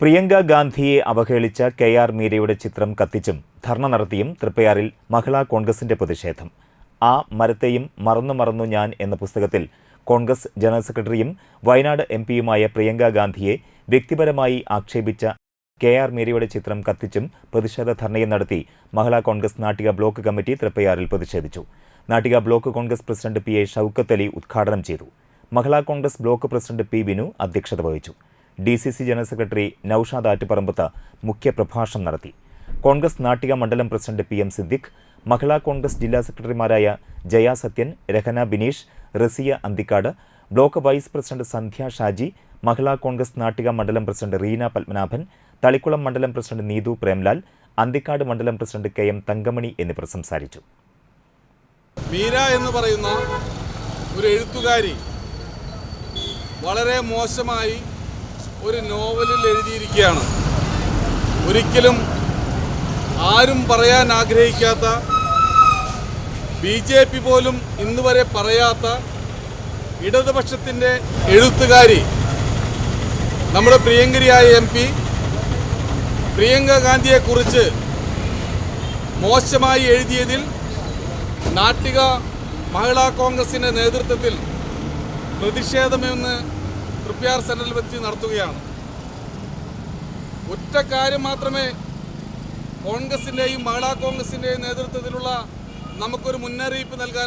പ്രിയങ്ക ഗാന്ധിയെ അവഹേളിച്ച K R മീരയുടെ ചിത്രം കത്തിച്ചും ധർണ നടത്തിയും തൃപ്പയാറിൽ മഹിളാ കോൺഗ്രസിന്റെ പ്രതിഷേധം. ആ മരത്തെയും മറന്നു മറന്നു ഞാൻ എന്ന പുസ്തകത്തിൽ കോൺഗ്രസ് ജനറൽ സെക്രട്ടറിയും വയനാട് എം പിയുമായ പ്രിയങ്ക ഗാന്ധിയെ വ്യക്തിപരമായി ആക്ഷേപിച്ച കെ ആർ മീരയുടെ ചിത്രം കത്തിച്ചും പ്രതിഷേധ ധർണയും നടത്തി Mahila Congress Nattika block committee തൃപ്പയാറിൽ പ്രതിഷേധിച്ചു. Nattika block Congress president P A Shoukath Ali ഉദ്ഘാടനം ചെയ്തു. Mahila Congress block president P Vinu അധ്യക്ഷത വഹിച്ചു. D C C general secretary Noushad Attuparambath മുഖ്യപ്രഭാഷണം നടത്തി. കോൺഗ്രസ് നാട്ടിക മണ്ഡലം president P M Siddique Mahila Congress ജില്ലാ സെക്രട്ടറിമാരായ Jaya Sathyan Rahana Bineesh Raziya Anthikad block vice president Sandhya Shaji Mahila Congress Nattika മണ്ഡലം president Reena Padmanabhan Thalikkulam മണ്ഡലം president Neethu Premlal Anthikad മണ്ഡലം പ്രസിഡന്റ് കെ എം തങ്കമണി എന്നിവർ സംസാരിച്ചു. മീര എന്ന് പറയുന്ന ഒരു എഴുത്തുകാരി വളരെ മോശമായി ഒരു നോവലിൽ എഴുതിയിരിക്കുകയാണ്. ഒരിക്കലും ആരും പറയാൻ ആഗ്രഹിക്കാത്ത ബി ജെ പി പോലും ഇന്ന് വരെ പറയാത്ത ഇടതുപക്ഷത്തിന്റെ എഴുത്തുകാരി നമ്മുടെ പ്രിയങ്കരിയായ എം പി. പ്രിയങ്ക ഗാന്ധിയെക്കുറിച്ച് മോശമായി എഴുതിയതിൽ നാട്ടിക മഹിളാ കോൺഗ്രസിന്റെ നേതൃത്വത്തിൽ പ്രതിഷേധമെന്ന് തൃപ്യാർ സെന്ററിൽ വെച്ച് നടത്തുകയാണ്. ഒറ്റ കാര്യം മാത്രമേ കോൺഗ്രസിന്റെയും മഹിളാ കോൺഗ്രസിന്റെയും നേതൃത്വത്തിലുള്ള നമുക്കൊരു മുന്നറിയിപ്പ് നൽകാൻ